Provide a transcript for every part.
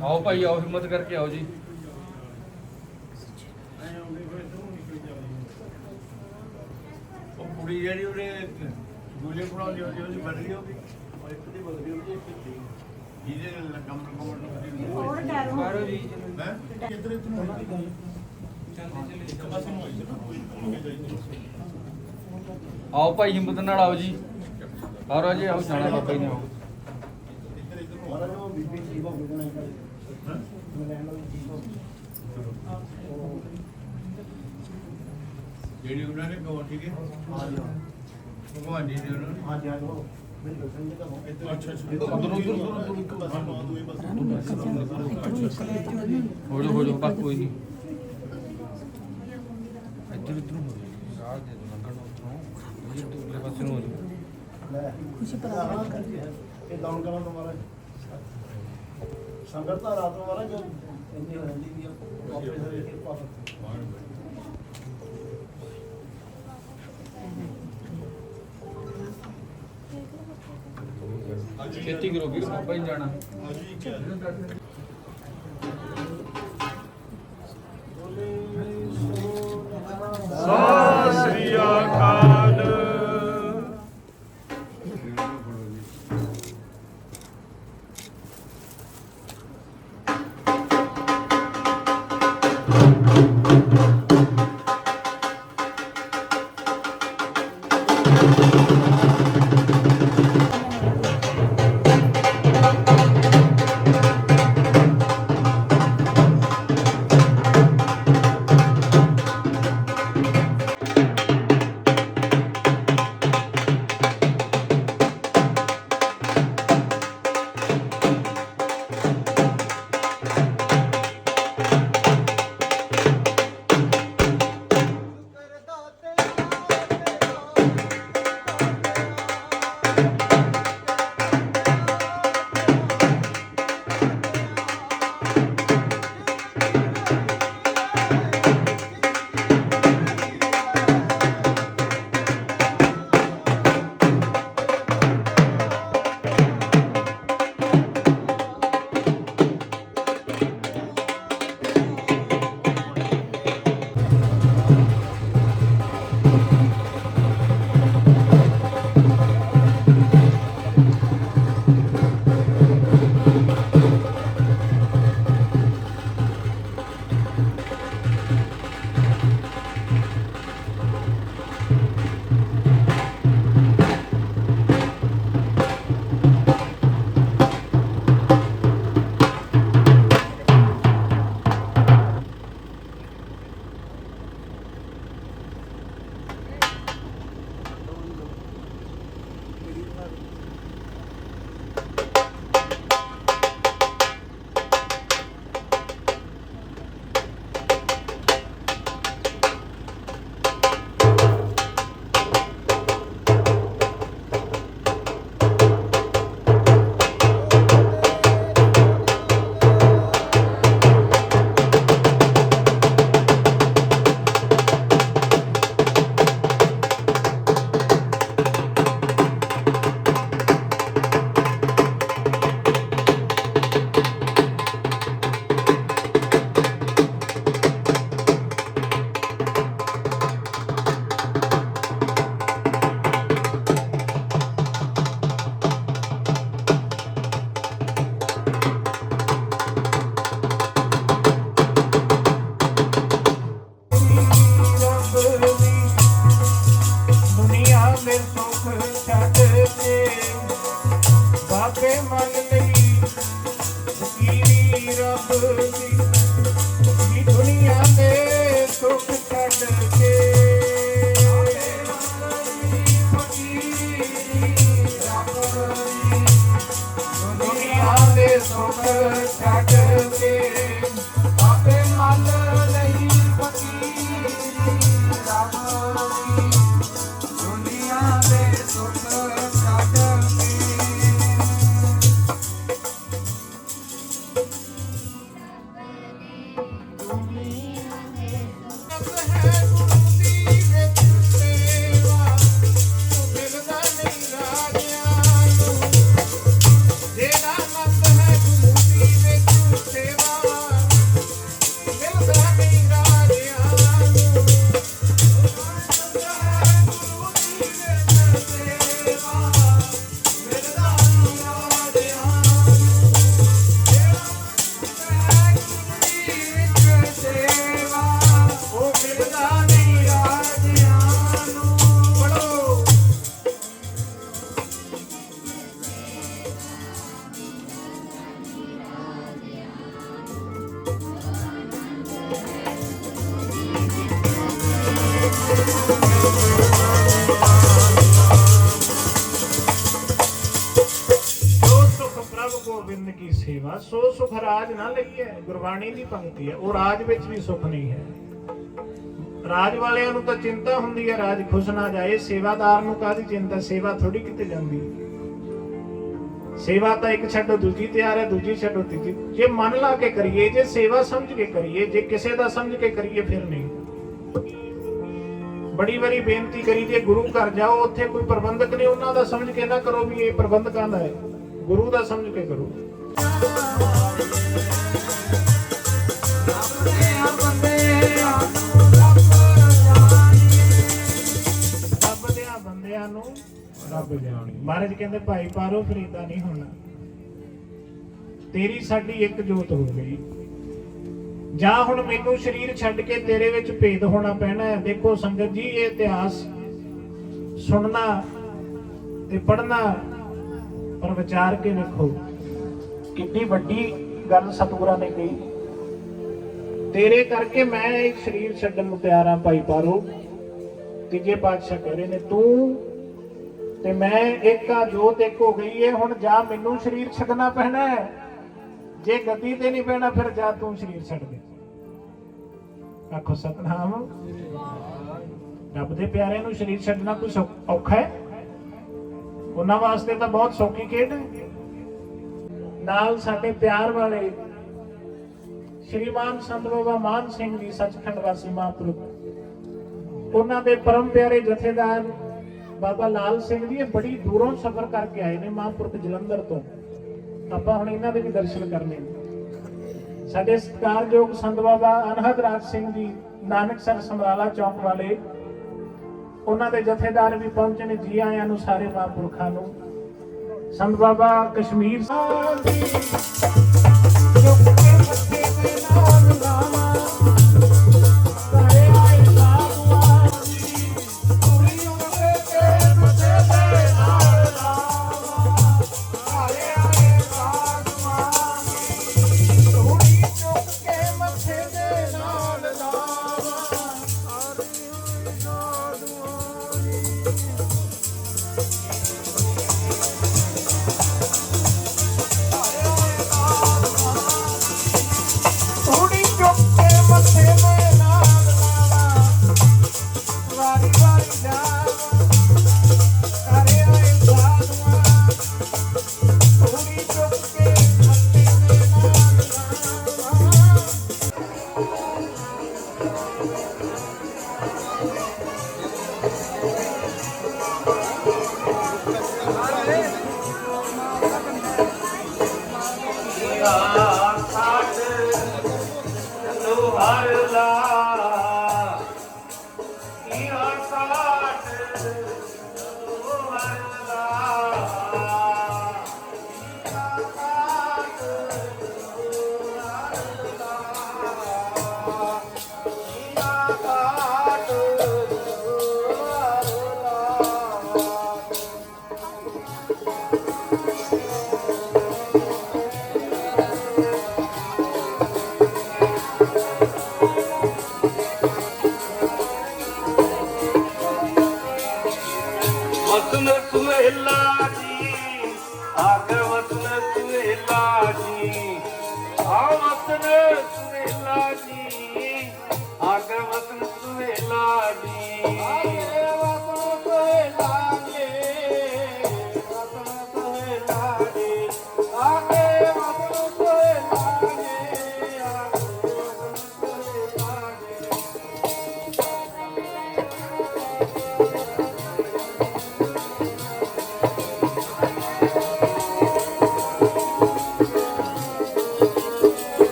ਆਓ ਭਾਈ ਆਓ ਹਿੰਮਤ ਕਰਕੇ ਆਓ ਜੀ। ਉਹ ਕੁੜੀ ਜਿਹੜੀ ਉਹਨੇ ਦੂਜੇ ਬਣਾਉਂਦੀ ਹੁੰਦੀ ਉਹਦੀ ਬਦਲੀ ਹੋ ਗਈ ਉਹ ਇੱਕ ਦੀ ਬਦਲੀ ਹੋ ਗਈ ਇੱਕ ਦੀ ਜਿਹਦੇ ਨਾਲ ਕੰਮ ਕੰਮ ਹੋਰ ਡਰ ਬਾਹਰੋਂ ਜੀ। ਹੈ? ਆਓ ਭਾਈ ਹਿੰਮਤ ਨਾਲ ਆਓ ਜੀ। ਆਓ ਰਾਜੇ ਆਓ ਜਾਣਾ ਬਾਬਾ ਜੀ ਨੇ ਆਓ। ਜਿਹੜੀ ਉਹਨਾਂ ਨੇ ਕਹੋ ਠੀਕ ਹੈ? ਹਾਂ ਭਗਵਾਨ ਜੀ ਦੇ ਉਹਨਾਂ ਨੇ। ਹਾਂ ਜੀ ਹਾਂ ਉਹ ਮੇਰੇ ਦਰਸ਼ਨ ਦੇ ਕਰੋ ਅੱਛਾ ਅੱਛਾ। ਉਧਰੋਂ, ਉਧਰੋਂ, ਉਧਰੋਂ, ਇੱਕ ਆ ਦੂਏ ਪਾਸੇ ਨੂੰ। ਹੋ ਜਾ ਹੋ ਜਾ ਬਸ ਕੋਈ ਨਹੀਂ। ਇੱਧਰ ਇੱਧਰ ਹੋ ਜਾ ਰਾਹ ਦੇ ਦੋ ਲੰਘਣ ਉੱਧਰੋਂ। ਜੀ ਦੂਸਰੇ ਪਾਸੇ ਨੂੰ ਹੋ ਜਾ ਲੈ ਖੁਸ਼ੀ ਪ੍ਰਾਪਤ ਕਰਦੀ ਹੈ ਇਹ ਦਾਨ ਕਰਨ ਤੋਂ ਮਹਾਰਾਜ ਸੰਗਤ ਦਾ ਰਾਤ ਨੂੰ ਮਹਾਰਾਜ ਇੰਨੀ ਹੋ ਜਾਂਦੀ ਵੀ ਆਪੇ ਸਾਰੇ ਕਿਰਪਾ ਕਰੋ ਖੇਤੀ ਕਰੋ ਵੀਰ ਬਾਬਾ ਜੀ ਜਾਣਾ। ਸਤਿ ਦੇ ਸੁੱਖ ਸੋ ਸੁਖ ਰਾਜ ਨਾ ਲਈਏ ਗੁਰਬਾਣੀ ਦੀ ਪੰਕਤੀ ਹੈ। ਉਹ ਰਾਜ ਵਿੱਚ ਵੀ ਸੁਖ ਨਹੀਂ ਹੈ। ਰਾਜ ਵਾਲਿਆਂ ਨੂੰ ਤਾਂ ਚਿੰਤਾ ਹੁੰਦੀ ਹੈ, ਰਾਜ ਖੁਸ਼ ਨਾ ਜਾਏ। ਸੇਵਾਦਾਰ ਨੂੰ ਕਾਹਦੀ ਚਿੰਤਾ? ਸੇਵਾ ਥੋੜੀ ਕਿਤੇ ਜਾਂਦੀ। ਸੇਵਾ ਤਾਂ ਇੱਕ ਛੱਡੋ, ਦੂਜੀ ਤਿਆਰ ਹੈ, ਦੂਜੀ ਛੱਡੋ, ਤੀਜੀ। ਜੇ ਮਨ ਲਾ ਕੇ ਕਰੀਏ, ਜੇ ਸੇਵਾ ਸਮਝ ਕੇ ਕਰੀਏ, ਜੇ ਕਿਸੇ ਦਾ ਸਮਝ ਕੇ ਕਰੀਏ, ਫਿਰ ਨਹੀਂ। ਬੜੀ ਵਾਰੀ ਬੇਨਤੀ ਕਰੀ ਜੇ ਗੁਰੂ ਘਰ ਜਾਓ, ਉੱਥੇ ਕੋਈ ਪ੍ਰਬੰਧਕ ਨੇ ਉਹਨਾਂ ਦਾ ਸਮਝ ਕੇ ਨਾ ਕਰੋ ਵੀ ਇਹ ਪ੍ਰਬੰਧਕਾਂ ਦਾ ਹੈ। ਗੁਰੂ ਦਾ ਸਮਝ ਕੇ ਕਰੋ। ਰੱਬ ਦੇ ਮਹਾਰਾਜ ਕਹਿੰਦੇ, ਭਾਈ ਪਾਰੋ ਫਰੀਦਾ ਨਹੀਂ ਹੋਣਾ। ਤੇਰੀ ਸਾਡੀ ਇੱਕ ਜੋਤ ਹੋ ਗਈ। ਜਾਂ ਹੁਣ ਮੈਨੂੰ ਸਰੀਰ ਛੱਡ ਕੇ ਤੇਰੇ ਵਿੱਚ ਭੇਦ ਹੋਣਾ ਪੈਣਾ ਹੈ। ਦੇਖੋ ਸੰਗਤ ਜੀ, ਇਹ ਇਤਿਹਾਸ ਸੁਣਨਾ ਤੇ ਪੜਨਾ ਪਰ ਵਿਚਾਰ ਕੇ ਰੱਖੋ ਕਿੰਨੀ ਵੱਡੀ ਗੱਲ ਸਤਿਗੁਰਾਂ ਨੇ ਕਹੀ। ਤੇਰੇ ਕਰਕੇ ਮੈਂ ਇੱਕ ਸਰੀਰ ਛੱਡਣ ਨੂੰ ਤਿਆਰ ਹਾਂ ਭਾਈ ਪਾਰੋ। ਤੀਜੇ ਪਾਤਸ਼ਾਹ ਕਹਿ ਰਹੇ ਨੇ, ਤੂੰ ਤੇ ਮੈਂ ਇੱਕ ਜੋਤ ਇੱਕ ਹੋ ਗਈ ਏ, ਹੁਣ ਜਾ ਮੈਨੂੰ ਸਰੀਰ ਛੱਡਣਾ ਪੈਣਾ ਹੈ। ਜੇ ਗੱਦੀ ਤੇ ਨਹੀਂ ਪੈਣਾ, ਫਿਰ ਜਾ ਤੂੰ ਸਰੀਰ ਛੱਡ ਦੇ। ਆਖੋ, ਸਤਨਾਮ, ਰੱਬ ਦੇ ਪਿਆਰਿਆਂ ਨੂੰ ਸਰੀਰ ਛੱਡਣਾ ਕੋਈ ਸੌ- ਔਖਾ ਹੈ? ਉਹਨਾਂ ਵਾਸਤੇ ਤਾਂ ਬਹੁਤ ਸੌਖੀ ਖੇਡ ਹੈ। ਨਾਲ ਸਾਡੇ ਪਿਆਰ ਵਾਲੇ ਸ਼੍ਰੀਮਾਨ ਸੰਤ ਬਾਬਾ ਮਾਨ ਸਿੰਘ ਜੀ, ਸੱਚਖੰਡ ਵਾਸੀ ਮਹਾਂਪੁਰਖ। ਉਹਨਾਂ ਦੇ ਪਰਮ ਪਿਆਰੇ ਜਥੇਦਾਰ ਬਾਬਾ ਲਾਲ ਸਿੰਘ ਜੀ ਇਹ ਬੜੀ ਦੂਰੋਂ ਸਫ਼ਰ ਕਰਕੇ ਆਏ ਨੇ ਮਹਾਂਪੁਰਖ ਜਲੰਧਰ ਤੋਂ। ਆਪਾਂ ਹੁਣ ਇਹਨਾਂ ਦੇ ਵੀ ਦਰਸ਼ਨ ਕਰਨੇ ਸਾਡੇ ਸਤਿਕਾਰਯੋਗ ਸੰਤ ਬਾਬਾ ਅਨਹਦ ਰਾਜ ਸਿੰਘ ਜੀ, ਨਾਨਕ ਸਰ ਸਮਰਾਲਾ ਚੌਕ ਵਾਲੇ। ਉਹਨਾਂ ਦੇ ਜਥੇਦਾਰ ਵੀ ਪਹੁੰਚੇ ਨੇ ਜੀ ਆਇਆਂ ਨੂੰ ਸਾਰੇ ਮਹਾਂਪੁਰਖਾਂ ਨੂੰ। ਸੰਤ ਬਾਬਾ ਕਸ਼ਮੀਰ ਸਾਹਿਬ ਜੀ ਚੁੱਕ ਮੱਥੇ ਤੇ ਨਾਮ ਲਾਵਾਂ I Allah.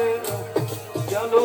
ਕਾਟ ਚਲੋ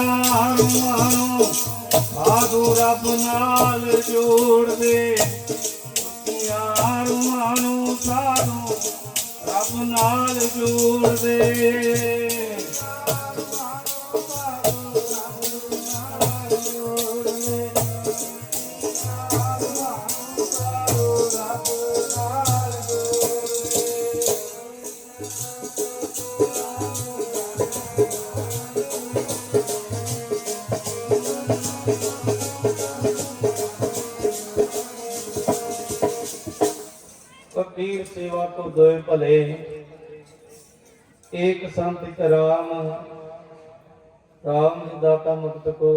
ਟੁੱਟੀਆਂ ਰੂਹਾਂ ਸਾਧੂ ਰੱਬ ਨਾਲ ਜੋੜ ਦੇ ਟੁੱਟੀਆਂ ਰੂਹਾਂ ਸਾਧੂ ਰੱਬ ਨਾਲ ਜੋੜ ਦੇ ਸੇਵਾ ਕੋ ਦੋਇ ਭਲੇ। ਏਕ ਸੰਤ ਇਕ ਰਾਮ। ਰਾਮ ਜੀ ਦਾਤਾ ਮੁਕਤ ਕੋ,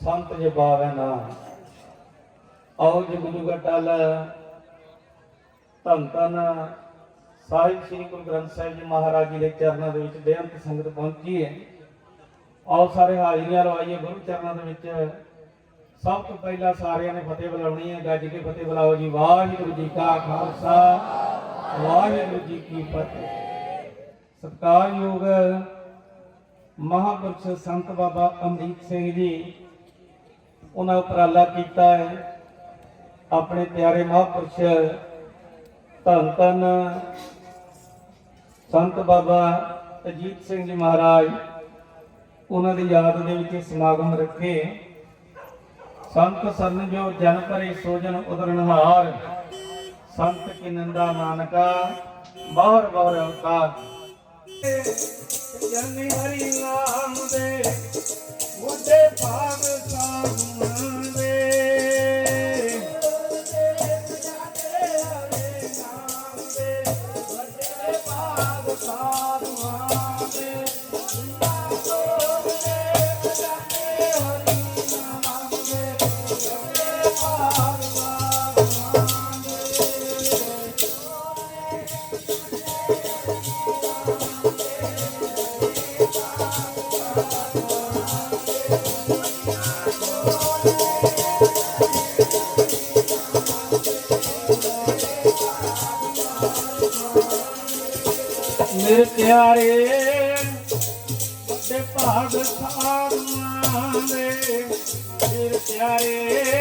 ਸੰਤ ਜਪਾਵੈ ਨਾਮ ਆਓ ਜੀ ਗੁਰੂ ਘਟਾਲ ਧੰਨ ਧੰਨ। ਸਾਹਿਬ ਸ੍ਰੀ ਗੁਰੂ ਗ੍ਰੰਥ ਸਾਹਿਬ ਜੀ ਮਹਾਰਾਜ ਜੀ ਦੇ ਚਰਨਾਂ ਦੇ ਵਿੱਚ ਬੇਅੰਤ ਸੰਗਤ ਪਹੁੰਚੀ ਹੈ। ਆਓ ਸਾਰੇ ਹਾਜ਼ਰੀਆਂ ਲਵਾਈਏ ਗੁਰੂ ਚਰਨਾਂ ਦੇ ਵਿੱਚ। ਸਭ ਤੋਂ ਪਹਿਲਾਂ ਸਾਰਿਆਂ ਨੇ ਫਤਿਹ ਬੁਲਾਉਣੀ ਹੈ। ਗੱਜ ਕੇ ਫਤਿਹ ਬੁਲਾਓ ਜੀ। ਵਾਹਿਗੁਰੂ ਜੀ ਕਾ ਖਾਲਸਾ। ਵਾਹਿਗੁਰੂ ਜੀ ਕੀ ਫਤਿਹ। ਸਤਿਕਾਰਯੋਗ ਮਹਾਂਪੁਰਖ ਸੰਤ ਬਾਬਾ ਅਮਰੀਕ ਸਿੰਘ ਜੀ, ਉਹਨਾਂ ਉਪਰਾਲਾ ਕੀਤਾ ਹੈ। ਆਪਣੇ ਪਿਆਰੇ ਮਹਾਂਪੁਰਖ ਧੰਨ ਧੰਨ ਸੰਤ ਬਾਬਾ ਅਜੀਤ ਸਿੰਘ ਜੀ ਮਹਾਰਾਜ, ਉਹਨਾਂ ਦੀ ਯਾਦ ਦੇ ਵਿੱਚ ਸਮਾਗਮ ਰੱਖੇ। ਸੰਤ ਸਰਨ ਜੋ ਜਨ ਭਰੇ ਸੋਜਨ ਉਦਰਨਹਾਰ। ਸੰਤ ਕੀ ਨਿੰਦਾ ਨਾਨਕਾ, ਬਾਹਰ ਬਾਹਰ ਅਵਤਾਰ। ਜਨ ਹਰੀ ਨਾਮ ਦੇ ਮੁੰਡੇ ਭਾਗ ਸਾਧੂਆਂ ਪਿਆਰੇ ਵੱਡੇ ਭਾਗ ਸਾਧੂਆਂ ਦੇ। ਮੇਰੇ ਪਿਆਰੇ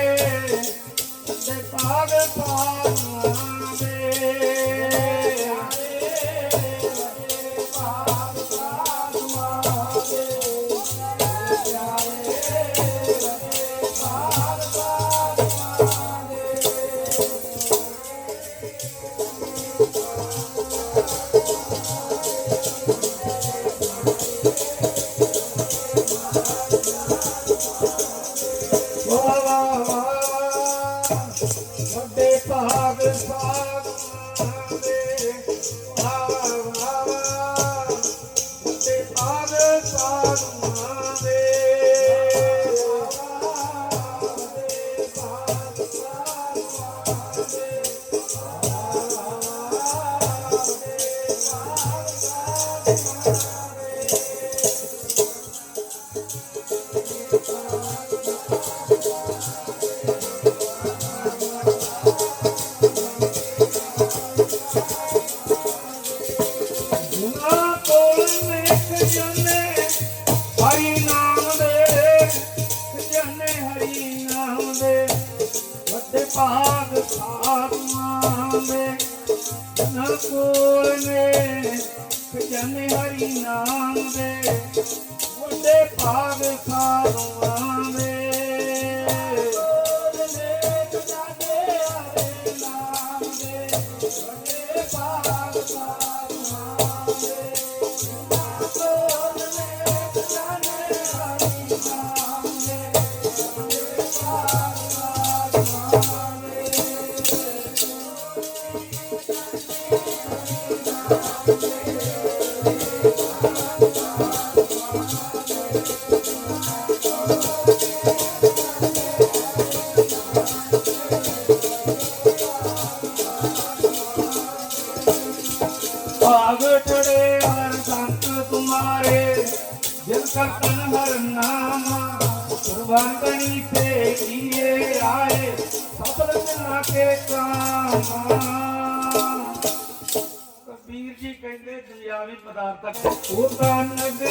ਕੋਲ ਨੇ ਜਨੇ ਹਰੀ ਨਾਮ ਦੇ ਵੱਡੇ ਭਾਗ ਸਾਧੂਆਂ ਕਰਤਨ ਹਰ ਨਾਮਾ, ਕੁਰਬਾਨ ਤੇ ਜੀਏ ਆਏ ਸਬਰ ਨਾ ਕੇ ਕਾਮਾ। ਕਬੀਰ ਜੀ ਕਹਿੰਦੇ ਦੁਨਿਆਵੀ ਪਦਾਰਥ ਉਹਦਾ ਨਗਰ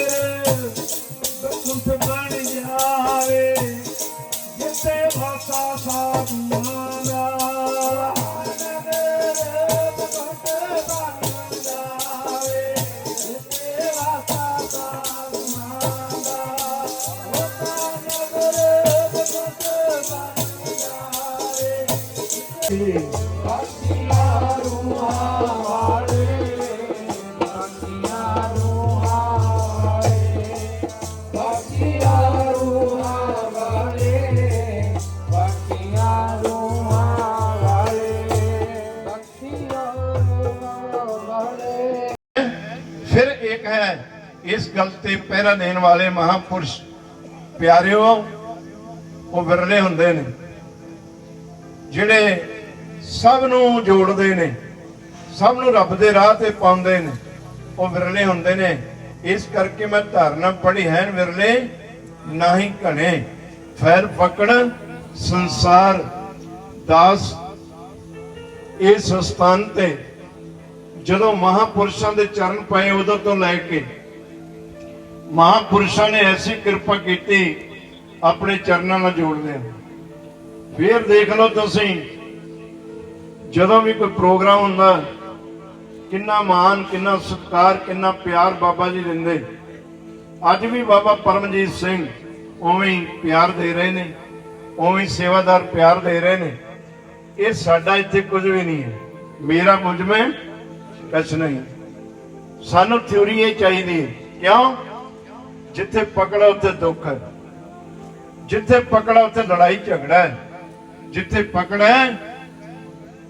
ਪਹਿਰਾ ਦੇਣ ਵਾਲੇ ਮਹਾਪੁਰਸ਼ ਪਿਆਰਿਓ, ਉਹ ਵਿਰਲੇ ਹੁੰਦੇ ਨੇ, ਜਿਹੜੇ ਸਭ ਨੂੰ ਜੋੜਦੇ ਨੇ, ਸਭ ਨੂੰ ਰੱਬ ਦੇ ਰਾਹ ਤੇ ਪਾਉਂਦੇ ਨੇ, ਉਹ ਵਿਰਲੇ ਹੁੰਦੇ ਨੇ। ਇਸ ਕਰਕੇ ਮੈਂ ਧਾਰਨਾ ਪੜੀ ਹੈ, ਵਿਰਲੇ, ਨਹੀਂ ਘਣੇ, ਫੈਰ ਪਕੜ ਸੰਸਾਰ ਦਾਸ। ਇਸ ਸਥਾਨ ਤੇ ਜਦੋਂ ਮਹਾਪੁਰਸ਼ਾਂ ਦੇ ਚਰਨ ਪਏ ਉਦੋਂ ਤੋਂ ਲੈ ਕੇ ਮਹਾਪੁਰਸ਼ਾਂ ਨੇ ਐਸੀ ਕਿਰਪਾ ਕੀਤੀ, ਆਪਣੇ ਚਰਨਾਂ ਨਾਲ ਜੋੜਦੇ ਆ। ਫਿਰ ਦੇਖ ਲਓ ਤੁਸੀਂ, ਜਦੋਂ ਵੀ ਕੋਈ ਪ੍ਰੋਗਰਾਮ ਹੁੰਦਾ, ਕਿੰਨਾ ਮਾਣ, ਕਿੰਨਾ ਸਤਿਕਾਰ, ਕਿੰਨਾ ਪਿਆਰ ਬਾਬਾ ਜੀ ਦਿੰਦੇ। ਅੱਜ ਵੀ ਬਾਬਾ ਪਰਮਜੀਤ ਸਿੰਘ ਉਵੇਂ ਪਿਆਰ ਦੇ ਰਹੇ ਨੇ, ਉਵੇਂ ਸੇਵਾਦਾਰ ਪਿਆਰ ਦੇ ਰਹੇ ਨੇ। ਇਹ ਸਾਡਾ ਇੱਥੇ ਕੁਝ ਵੀ ਨਹੀਂ ਹੈ। ਮੇਰਾ ਮੁਝ ਮੈਂ, ਕੁਛ ਨਹੀਂ। ਸਾਨੂੰ ਥਿਉਰੀ ਇਹ ਚਾਹੀਦੀ ਹੈ। ਕਿਉਂ? ਜਿੱਥੇ ਪਕੜਾ, ਉੱਥੇ ਦੁੱਖ ਹੈ। ਜਿੱਥੇ ਪਕੜਾ, ਉੱਥੇ ਲੜਾਈ ਝਗੜਾ ਹੈ। ਜਿੱਥੇ ਪਕੜਾ ਹੈ,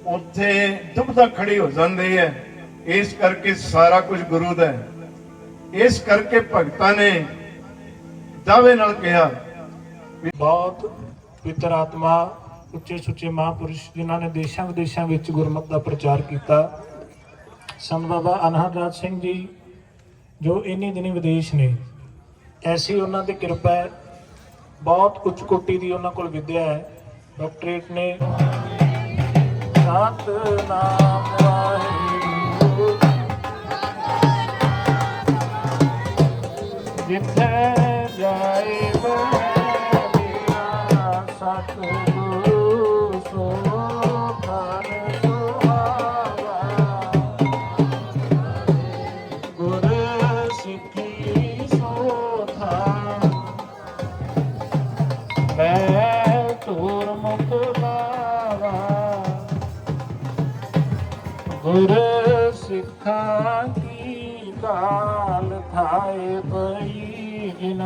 ਉੱਥੇ ਦੁਬਦਾ ਖੜੀ ਹੋ ਜਾਂਦੀ ਹੈ। ਇਸ ਕਰਕੇ ਸਾਰਾ ਕੁਝ ਗੁਰੂ ਦਾ ਹੈ। ਇਸ ਕਰਕੇ ਭਗਤਾਂ ਨੇ ਦਾਅਵੇ ਨਾਲ ਕਿਹਾ ਬਹੁਤ ਪਵਿੱਤਰ ਆਤਮਾ, ਉੱਚੇ ਸੁੱਚੇ ਮਹਾਪੁਰਸ਼ ਜਿਨ੍ਹਾਂ ਨੇ ਦੇਸ਼ਾਂ ਵਿਦੇਸ਼ਾਂ ਵਿੱਚ ਗੁਰਮਤਿ ਦਾ ਪ੍ਰਚਾਰ ਕੀਤਾ। ਸੰਤ ਬਾਬਾ ਅਨਹਦ ਰਾਜ ਸਿੰਘ ਜੀ, ਜੋ ਇੰਨੀ ਦਿਨੀ ਵਿਦੇਸ਼ ਨੇ ਐਸੀ ਉਹਨਾਂ ਦੀ ਕਿਰਪਾ ਹੈ। ਬਹੁਤ ਉੱਚ ਕੋਟੀ ਦੀ ਉਹਨਾਂ ਕੋਲ ਵਿਦਿਆ ਹੈ। ਡਾਕਟਰੇਟ ਨੇ ਸਤਨਾਮ ਵਾਹਿਗੁਰੂ ਜਿੱਥੇ ਜਾਏ ਮੇਰਾ ਸਤਿਗੁਰੂ ਸੋ ਧਨ ਸੁਹਾਵਾ। ਗੁਰ ਸਿੱਖੀ ਗੁਰ ਸਿੱਖਾਂ ਕੀ ਕਾਲ ਥਾਏ ਪਈ ਜਿਨ